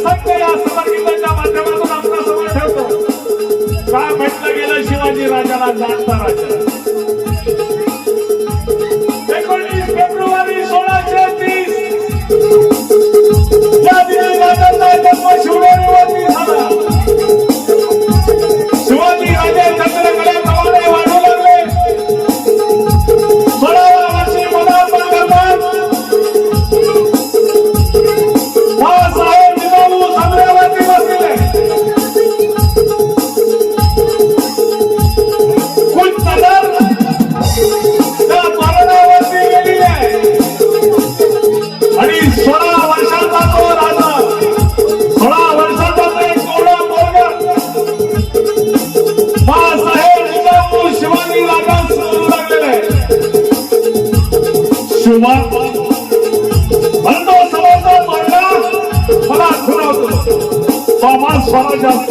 असंख्य या समरगीताच्या माध्यमातून आपला समोर ठेवतो. काय म्हटलं गेलं शिवाजी राजाला जाणता राजा? ಯುವ ಬಂಧು ಸಮಾಜ ಮರಣ ಸ್ವರಾಜ್ ಸ್ವರಾಜ್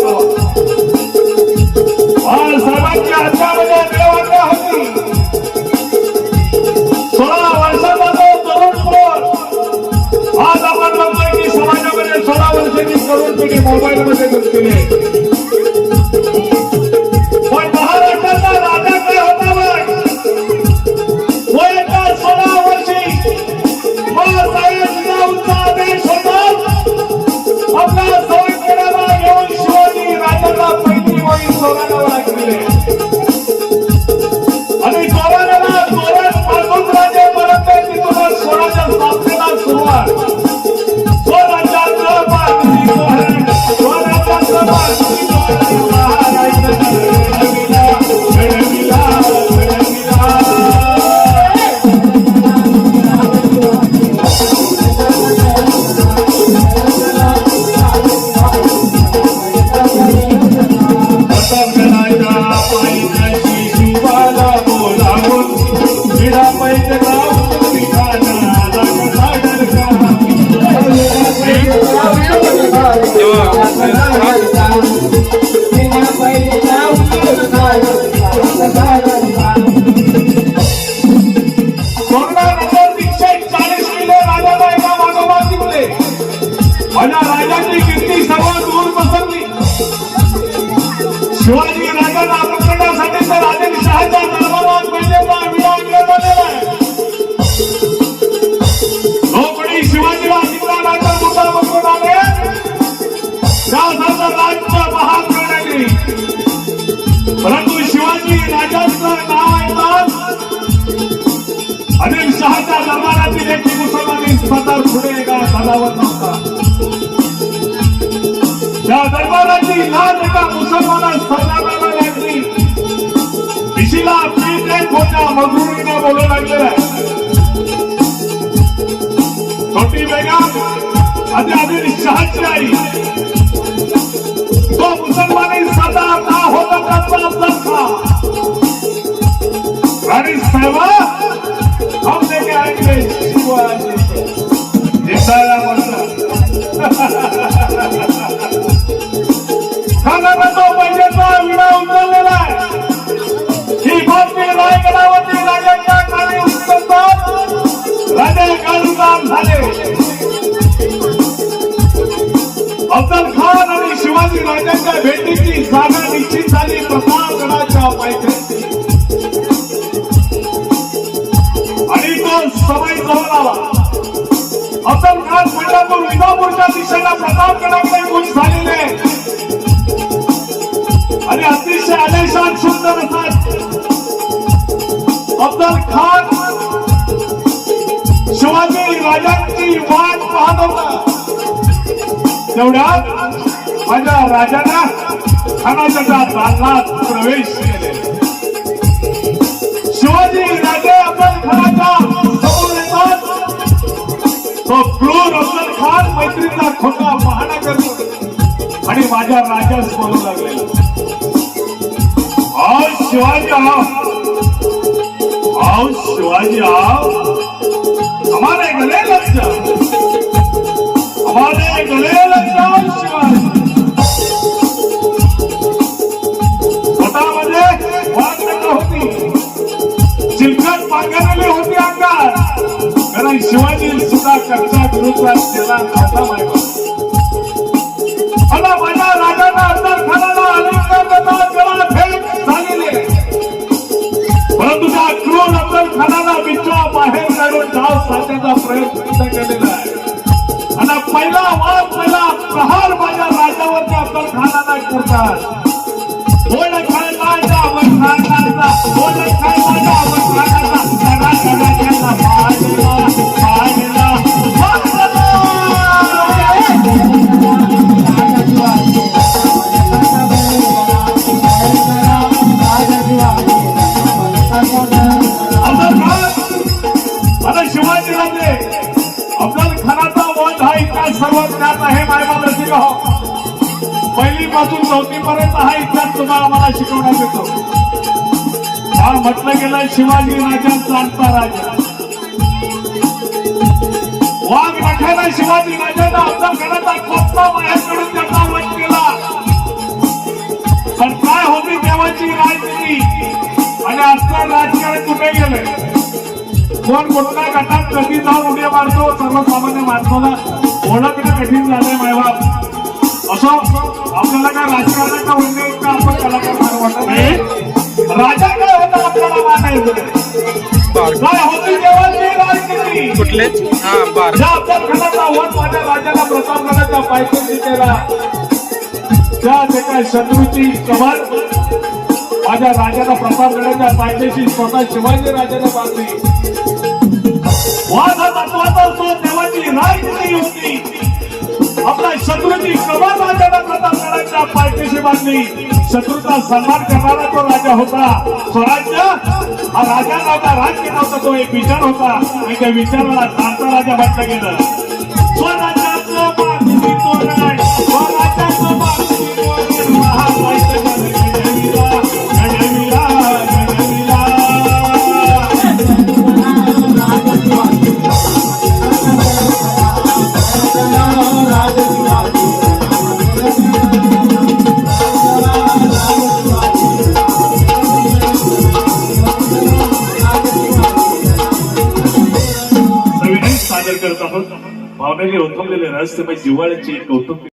राजाला एका मागोमाग जिंकले माझ्या राजाची कीर्ती सर्व दूर पसरली. शिवाजी परंतु शिवाजी राजाचं नाव ऐकताच अनिल शहाच्या दरबारातील एक मुसलमानी सदार पुढे एका पदावर नव्हता त्या दरबाराची लाज एका मुसलमाना सरदाराला दिशीला पीठ एक होत्या मगरुरीने बोलू लागलेला आहे छोटी बेगम आधी आदिल शहाची आई अफजल खान आणि शिवाजी राजांच्या भेटीची जागा निश्चित झाली. प्रतापगडाच्या पायथ्याशी आणि तो समय जवळ आला. अफजल खान पंढरपूर विजापूरच्या दिशेला प्रतापगडाकडे कूच झालेले आणि अतिशय आदेशात सुंदर असतात अफजल खान शिवाजी राजांची वाट पाहत होता. तेवढ्यात माझ्या राजाला खानाच्या त्या प्रवेश केले शिवाजी राजे अफजल खानाचा समोर येतात. तो क्रूर अफजल खान मैत्रीचा खोटा पाहणा करतो. आणि माझ्या राजास बोलू लागले. आओ शिवाजी आओ. आओ शिवाजी आओ. शिवाजी सुद्धा कच्चा विरोधात केला नव्हता माहिती मला माझ्या राजाला अफजल खानाला अलिंगरला गळा भेट झालेली आहे. परंतु त्या क्रूर अफजल खानाला विश्वा बाहेर काढून डाव साधण्याचा प्रयत्न सुद्धा केलेला आहे. आणि पहिला वार पहिला प्रहार माझ्या राजावर त्या करतात. हा सर्व ज्ञात आहे मायबाप रसिक हो पहिलीपासून चौथीपर्यंत हा इतिहास तुम्हाला मला शिकवण्यात येतो. हा म्हटलं गेलं शिवाजी राजांचा आणता राजा. वाघ नखाला शिवाजी राजांना अफजल खानाचा कोपा माझ्याकडून त्यांना वध केला पण काय होती देवाची राजनीती? आणि आजकाल राजकारण कुठे गेलं कोण कोणत्या गटात कधी जाऊन उड्या मारतो? सर्वसामान्य माणसाला ओळखणं कठीण झालंय मायबाप असो आपल्याला काय राजकारणाचा म्हणजे इतका आपण कलाकार वाटत नाही? राजा काय होता आपल्याला मानायचं काय होती कुठले? हा माझ्या राजाला प्रतापगडाच्या पायथ्याशी केला त्या ते काय शत्रूची कबर माझ्या राजाला प्रतापगडाच्या पायथ्याशी स्वतः शिवाजी राजाने बांधली. वाद तत्वाचा महत्त्वाचा असतो तेव्हाची राजनीती होती आपला शत्रूची कबर राजाला प्रतापगडाच्या पार्टीशी बांधली शत्रूचा सन्मान करणारा तो राजा होता स्वराज्य हा राजा नव्हता राज्य नव्हता तो एक विचार होता आणि त्या विचाराला जाणता राजा म्हटलं गेलं स्वराज्याचं मागणी स्वराज्याचं नवीन सादर करत आहोत भावनेने ओथंबलेले रहस्यमय जिव्हाळ्याची कौटुंबिक